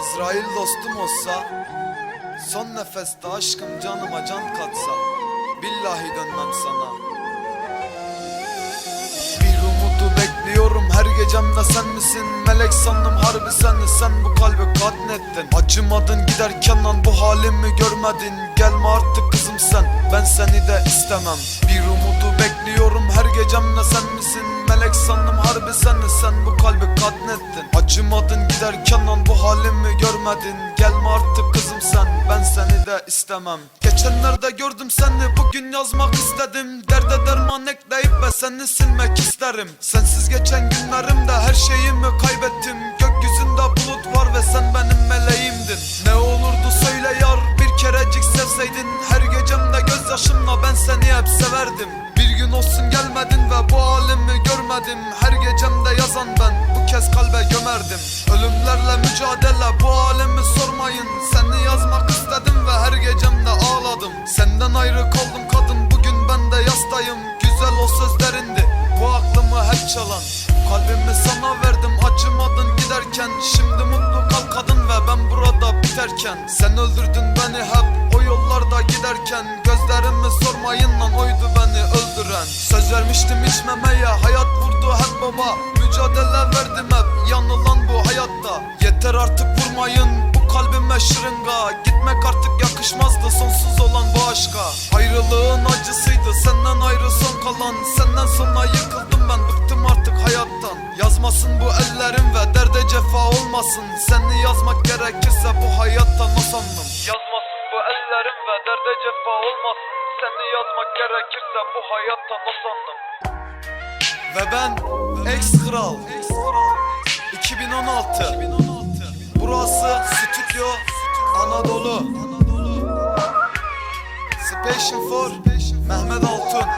Azrail dostum olsa Son nefeste aşkım canıma can katsa Billahi dönmem sana. Bir umudu bekliyorum her gecemde sen misin? Melek sandım harbi seni sen bu kalbi katlettin Acımadın giderken lan bu halimi görmedin. Gelme artık kızım sen ben seni de istemem. Bir umudu bekliyorum her gecemde sen misin? Melek sandım harbi seni sen bu kalbi katlettin Acımadın giderken lan bu halimi görmedin. Gelme artık kızım sen ben seni de istemem. Geçenlerde gördüm seni bugün yazmak istedim. Derde derman ekleyip ve seni silmek isterim. Sensiz geçen günlerimde her şeyimi kaybettim. Gökyüzünde bulut var ve sen benim meleğimdin. Ne olurdu söyle yar bir kerecik sevseydin. Her gecemde gözyaşımla ben seni hep severdim. Bir gün olsun gelmedin ve bu halimi görmedim. Her gecemde yazan ben bu kez kalbe gömerdim Ölümlerle mücadele bu halimi sormayın. Seni yazmak istedim ve her gecemde ağladım. Senden ayrı kaldım kadın bugün ben de yastayım. Güzel o sözlerindi bu aklımı hep çalan. Kalbimi sana verdim acımadın giderken. Şimdi mutlu kal kadın ve ben burada biterken. Sen öldürdün beni hep o yollarda giderken. Gözlerimi sormayın lan oydu beni öldüren. Söz vermiştim içmemeye hayat vurdu hep baba. Mücadele verdim hep yanılan Gitmek artık yakışmazdı sonsuz olan bu aşka. Ayrılığın acısıydı senden ayrı son kalan. Senden sonra yıkıldım ben bıktım artık hayattan. Yazmasın bu ellerim ve derde cefa olmasın. Seni yazmak gerekirse bu hayattan o sandım Yazmasın bu ellerim ve derde cefa olmasın. Seni yazmak gerekirse bu hayattan o sandım Ve ben ex kral. 2016 Burası stüdyo Anadolu. Special for Mehmet Altun